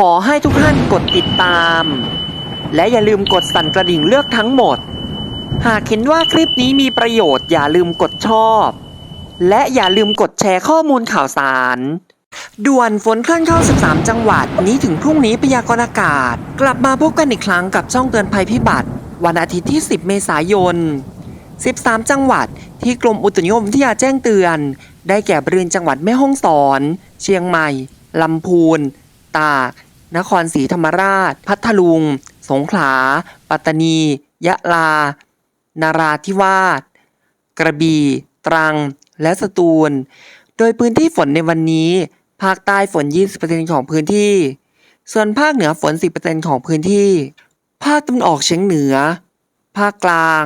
ขอให้ทุกท่านกดติดตาม และอย่าลืมกดสั่นกระดิ่งเลือกทั้งหมด หากเห็นว่าคลิปนี้มีประโยชน์อย่าลืมกดชอบ และอย่าลืมกดแชร์ข้อมูลข่าวสาร ด่วนฝนเคลื่อนเข้า 13 จังหวัด นี้ถึงพรุ่งนี้พยากรณ์อากาศ กลับมาพบกันอีกครั้งกับช่องเตือนภัยพิบัติ วันอาทิตย์ที่ 10 เมษายน 13 จังหวัดที่กรมอุตุนิยมวิทยาแจ้งเตือน ได้แก่บริเวณจังหวัดแม่ฮ่องสอน เชียงใหม่ลำพูน ตาก นครศรีธรรมราช พัทลุง สงขลา ปัตตานี ยะลา นาราธิวาส กระบี่ ตรัง และสตูล โดยพื้นที่ฝนในวันนี้ ภาคใต้ฝน 20%ของพื้นที่ ส่วนภาคเหนือฝน 10%ของพื้นที่ ภาคตะวันออกเฉียงเหนือ ภาคกลาง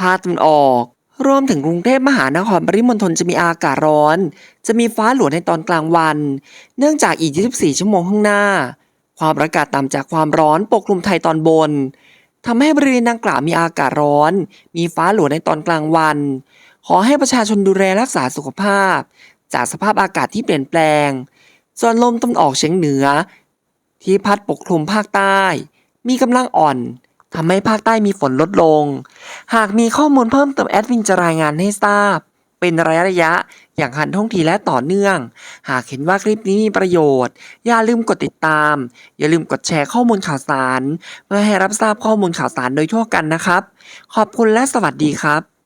ภาคตะวันออก รวมถึงกรุงเทพมหานครปริมณฑลจะมีอากาศร้อน จะมีฟ้าหลวในตอนกลางวัน เนื่องจากอีก 24 ชั่วโมงข้างหน้า ความอากาศต่ำจากความร้อนปกคลุมไทยตอนบนทำให้บริเวณดังกล่าวมีอากาศร้อน มีฟ้าหลวในตอนกลางวัน ขอให้ประชาชนดูแลรักษาสุขภาพ จากสภาพอากาศที่เปลี่ยนแปลง ส่วนลมตะวันออกเฉียงเหนือ ที่พัดปกคลุมภาคใต้ มีกำลังอ่อนทำให้ภาคใต้มีฝนลดลง หากมีข้อมูลเพิ่มเติมแอดมินจะรายงานให้ทราบ เป็นระยะระยะ อย่างหันท่องทีและต่อเนื่อง หากเห็นว่าคลิปนี้มีประโยชน์ อย่าลืมกดติดตาม อย่าลืมกดแชร์ข้อมูลข่าวสาร เพื่อให้รับทราบข้อมูลข่าวสารโดยทั่วกันนะครับ ขอบคุณและสวัสดีครับ